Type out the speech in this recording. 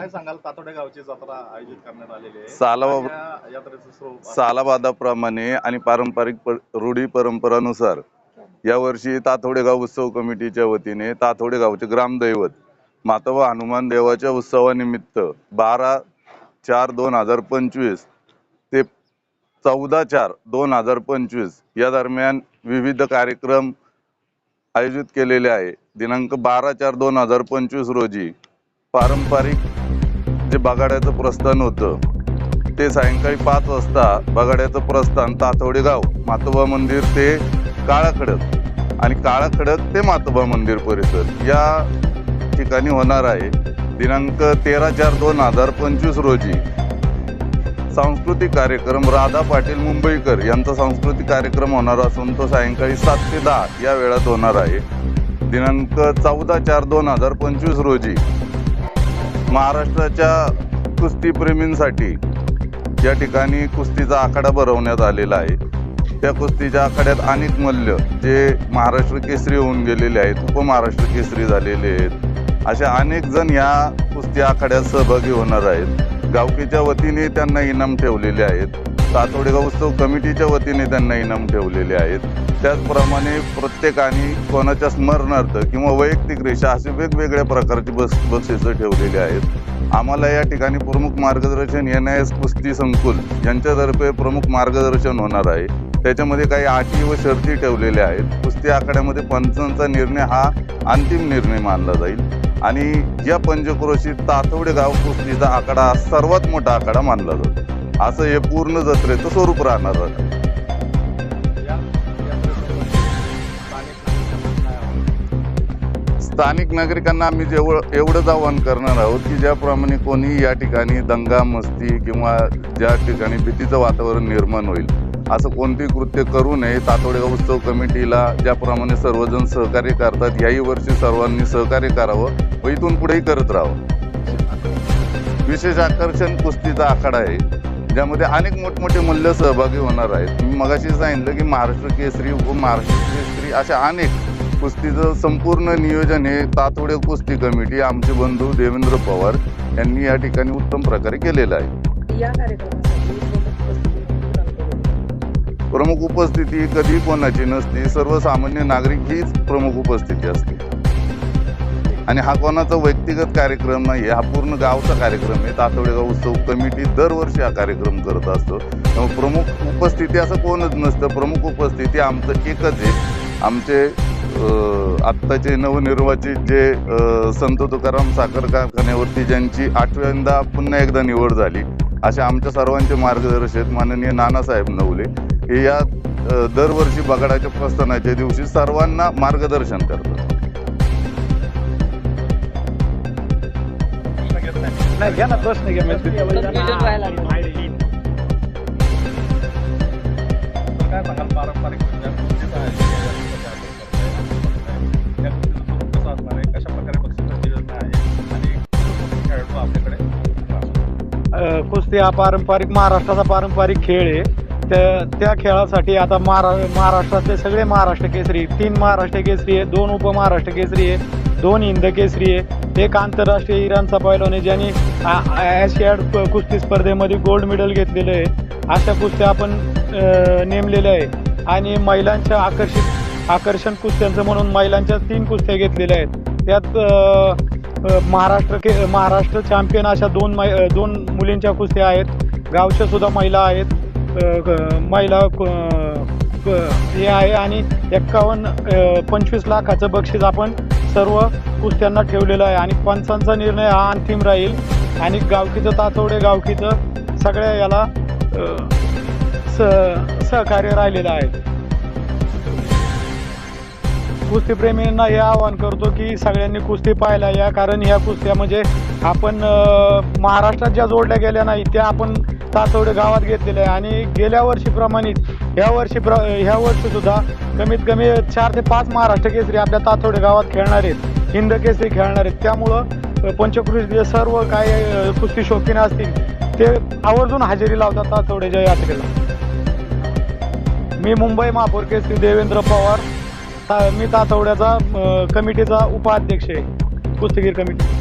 काय सांगाल? तातोडे गावची जत्रा आयोजित करण्यात आलेली आहे. काय या यात्रेचं स्वरूप? सालाबादाप्रमाणे आणि पारंपरिक रूढी परंपरानुसार यावर्षी तातोडे गाव उत्सव कमिटीच्या वतीने तातोडे गावचे ग्रामदैवत मातवा हनुमान देवाच्या उत्सवानिमित्त बारा चार दोन हजार पंचवीस ते चौदा चार दोन हजार पंचवीस या दरम्यान विविध कार्यक्रम आयोजित केलेले आहे. दिनांक बारा चार दोन हजार पंचवीस रोजी पारंपरिक जे बगाड्याचं प्रस्थान होतं ते सायंकाळी पाच वाजता बगाड्याचं प्रस्थान तातवडे गाव मातोबा मंदिर ते काळा खडक आणि काळा खडक ते मातोबा मंदिर परिसर. या ठिकाणी होणार आहे दिनांक तेरा चार दोन हजार पंचवीस रोजी सांस्कृतिक कार्यक्रम राधा पाटील मुंबईकर यांचा सांस्कृतिक कार्यक्रम होणार असून तो सायंकाळी सात ते दहा या वेळात होणार आहे. दिनांक चौदा चार दोन हजार पंचवीस रोजी महाराष्ट्राच्या कुस्तीप्रेमींसाठी या ठिकाणी कुस्तीचा आखाडा भरवण्यात आलेला आहे. त्या कुस्तीच्या आखाड्यात अनेक मल्ल जे महाराष्ट्र केसरी होऊन गेलेले आहेत उपमहाराष्ट्र केसरी झालेले आहेत. अशा अनेक जण या कुस्ती आखाड्यात सहभागी होणार आहेत. गावकीच्या वतीने त्यांना इनाम ठेवलेले आहेत. सातवडेगाव उत्सव कमिटीच्या वतीने त्यांना इनाम ठेवलेले आहेत. त्याचप्रमाणे प्रत्येकाने कोणाच्या स्मरणार्थ किंवा वैयक्तिक रेषा असे वेगवेगळ्या प्रकारची बस बसेस ठेवलेली आहेत. आम्हाला या ठिकाणी प्रमुख मार्गदर्शन एन आय एस कुस्ती संकुल यांच्यातर्फे प्रमुख मार्गदर्शन होणार आहे. त्याच्यामध्ये काही अटी व शर्ती ठेवलेल्या आहेत. कुस्ती आखाड्यामध्ये पंचांचा निर्णय हा अंतिम निर्णय मानला जाईल. आणि या पंचक्रोशीत तातवडे गाव कुस्तीचा आकडा हा सर्वात मोठा आखाडा मानला जातो. असं हे पूर्ण जत्रेचं स्वरूप राहणार आहे. स्थानिक नागरिकांना आम्ही जेवढं एवढंच आवाहन करणार आहोत की ज्याप्रमाणे कोणी या ठिकाणी दंगा मस्ती किंवा ज्या ठिकाणी भीतीचं वातावरण निर्माण होईल असं कोणतेही कृत्य करू नये. तातोडेगाव उत्सव कमिटीला ज्याप्रमाणे सर्वजण सहकार्य करतात याही वर्षी सर्वांनी सहकार्य करावं व इथून पुढेही करत राहावं. विशेष आकर्षण कुस्तीचा आखाडा आहे ज्यामध्ये अनेक मोठमोठे मूल्य सहभागी होणार आहेत. मी मगाशी सांगितलं की महाराष्ट्र केसरी व महाराष्ट्र केसरी अशा अनेक कुस्तीचं संपूर्ण नियोजन हे तातोडे कुस्ती कमिटी आमचे बंधू देवेंद्र पवार यांनी या ठिकाणी उत्तम प्रकारे केलेलं आहे. या प्रमुख उपस्थिती कधी कोणाची नसती सर्वसामान्य नागरिक हीच प्रमुख उपस्थिती असते. आणि हा कोणाचा व्यक्तिगत कार्यक्रम नाही हा पूर्ण गावचा कार्यक्रम आहे. तातोडेगाव उत्सव कमिटी दरवर्षी हा कार्यक्रम करत असतो. त्यामुळे प्रमुख उपस्थिती असं कोणच नसतं. प्रमुख उपस्थिती आमचं एकच आहे. आमचे आत्ताचे नवनिर्वाचित जे संत तुकाराम साखर कारखान्यावरती ज्यांची आठव्यांदा पुन्हा एकदा निवड झाली अशा आमच्या सर्वांचे मार्गदर्शक माननीय नानासाहेब नवले हे या दरवर्षी बगाडाच्या प्रस्थानाच्या दिवशी सर्वांना मार्गदर्शन करतात नाही. घ्या ना प्रश्न घ्या काय पारंपरिक कुस्ती हा पारंपरिक महाराष्ट्राचा पारंपरिक खेळ आहे. त्या त्या खेळासाठी आता महारा महाराष्ट्रातले सगळे महाराष्ट्र केसरी तीन महाराष्ट्र केसरी आहे दोन उपमहाराष्ट्र केसरी आहे दोन हिंद केसरी आहे. एक आंतरराष्ट्रीय इराणचा पैलवान आहे ज्यांनी ॲशियाड कुस्ती स्पर्धेमध्ये गोल्ड मेडल घेतलेलं आहे. अशा कुस्त्या आपण नेमलेल्या आहे. आणि महिलांच्या आकर्षित आकर्षण कुस्त्यांचं म्हणून महिलांच्या तीन कुस्त्या घेतलेल्या आहेत. त्यात महाराष्ट्र के महाराष्ट्र चॅम्पियन अशा दोन मै दोन मुलींच्या कुस्त्या आहेत. गावच्या सुद्धा महिला आहेत. महिला हे आहे आणि एक्कावन्न पंचवीस लाखाचं बक्षीस आपण सर्व कुस्त्यांना ठेवलेलं आहे. आणि पंचांचा निर्णय हा अंतिम राहील. आणि गावकीचं तातोडे गावकीचं सगळ्या याला स सहकार्य राहिलेलं आहे. कुस्तीप्रेमींना हे आवाहन करतो की सगळ्यांनी कुस्ती पाहायला या कारण ह्या कुस्त्या म्हणजे आपण महाराष्ट्रात ज्या जोडल्या गेल्या नाही त्या आपण तातवडे गावात घेतलेल्या आहे. आणि गेल्या वर्षीप्रमाणेच ह्या वर्षी प्र ह्या वर्षी सुद्धा कमीत कमी चार ते पाच महाराष्ट्र केसरी आपल्या तातवडे गावात खेळणार आहेत. हिंद केसरी खेळणार आहेत. त्यामुळं अ, सर्व काय कुस्ती शौकीन असतील ते आवर्जून हजेरी लावतात तातवड्याच्या यात्रेला. मी मुंबई महापौर केसरी देवेंद्र पवार. मी तातवड्याचा कमिटीचा उपाध्यक्ष आहे. कुस्तीगीर कमिटी.